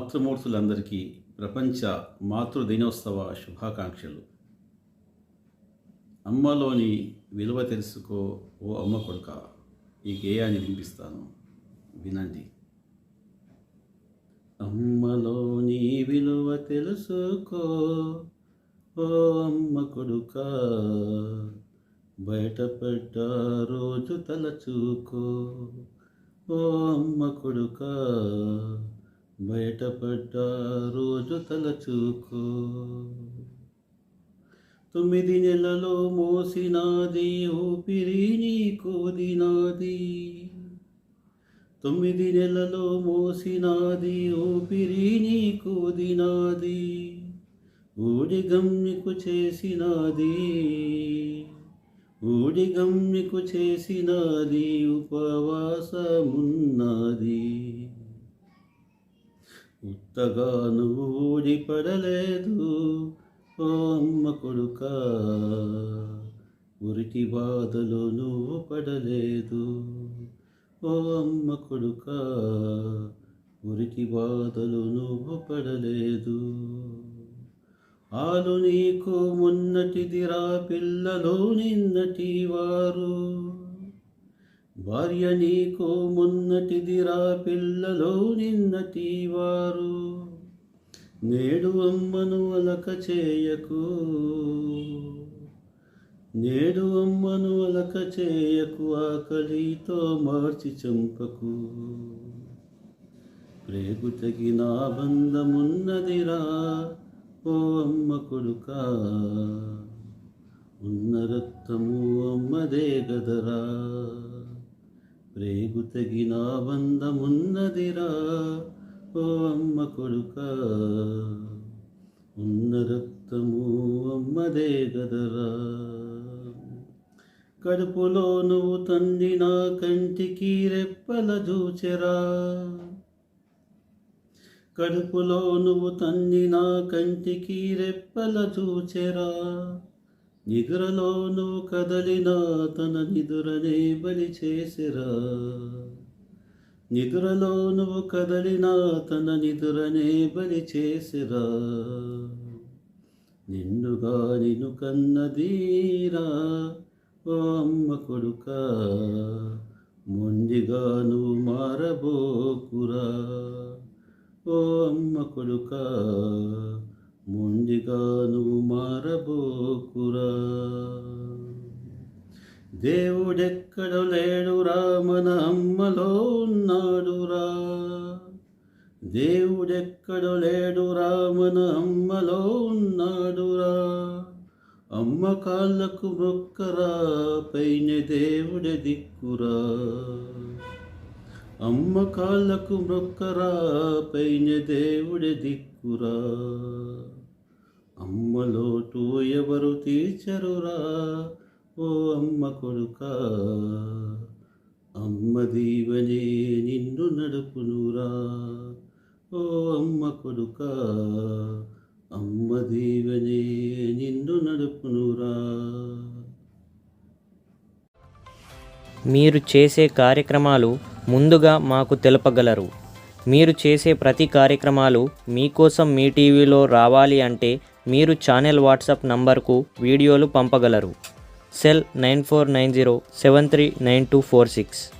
మాతృమూర్తులందరికీ ప్రపంచ మాతృ దినోత్సవ శుభాకాంక్షలు. అమ్మలోని విలువ తెలుసుకో ఓ అమ్మ కొడుక ఈ గేయాన్ని వినిపిస్తాను. వినండి. అమ్మలోని విలువ తెలుసుకో ఓ అమ్మ కొడుక బయటపడ్డ రోజు తలచూకో ఓ అమ్మ కొడుక. బయటపడ్డ రోజు తలచూకో. తొమ్మిది నెలలో మోసినాది ఊపిరి నీకు తొమ్మిది నెలలో మోసినాది ఊపిరి నీకు దినాది. ఊడి గమ్మికు చేసినాది. ఊడి గమ్మికు చేసినాది ఉపవాసమున్నది. ఉత్తగా నువ్వు ఊడి పడలేదు ఓ అమ్మ కొడుక ఉరికి బాధలో నువ్వు పడలేదు. ఓ అమ్మ కొడుక ఉరికి బాధలు నువ్వు పడలేదు. ఆలు నీకు మొన్నటిదిరా పిల్లలు నిన్నటి వారు. భార్య నీకో మొన్నటిదిరా పిల్లలో నిన్నటి వారు నేడు అమ్మను అలక చేయకు. నేడు అమ్మను అలక చేయకు ఆకలితో మార్చి చంపకు. ప్రేగు తగిన బంధమున్నదిరా ఓ అమ్మ కొడుక. ఉన్న రక్తము అమ్మదే గదరా. ప్రేగు తగిన బంధమున్నదిరా ఓ అమ్మ కొడుక. ఉన్న రక్తము అమ్మదే గదరా. కడుపులో నువ్వు తండిన కంటికి రెప్పల చూచెరా కడుపులో నువ్వు తండ్రి కంటికి రెప్పల చూచెరా నిదురలో కదలిన తన నిదురనే బలి చేసిరా. నిదురలో నువ్వు కదలినా తన నిదురనే బలి చేసిరా. నిన్నుగా నిన్ను కన్నదీరా ఓ అమ్మ కొడుక. మొండిగా నువ్వు మారబోకురా ఓ అమ్మ కొడుక. ముందుగా నువ్వు మారబోకురా. దేవుడెక్కడ లేడురా మన అమ్మలో ఉన్నాడురా. దేవుడెక్కడ లేడురా మన అమ్మలో ఉన్నాడురా. అమ్మ కాళ్ళకు మొక్కరా పైన దేవుడే దిక్కురా. అమ్మ కాళ్ళకు మొక్కరా పైన దేవుడే దిక్కురా అమ్మ లోటు ఎవరు ఓ అమ్మ కొడుక. అమ్మ దీవనే నిన్ను నడుపునురా ఓ అమ్మ కొడుక. అమ్మ దీవనే నిన్ను నడుపునురా. మీరు చేసే కార్యక్రమాలు ముందుగా మాకు తెలపగలరు. మీరు చేసే ప్రతి కార్యక్రమాలు మీకోసం మీ టీవీలో రావాలి అంటే మీరు ఛానల్ వాట్సాప్ నంబర్కు వీడియోలు పంపగలరు. Cell nine four nine zero seven three nine two four six.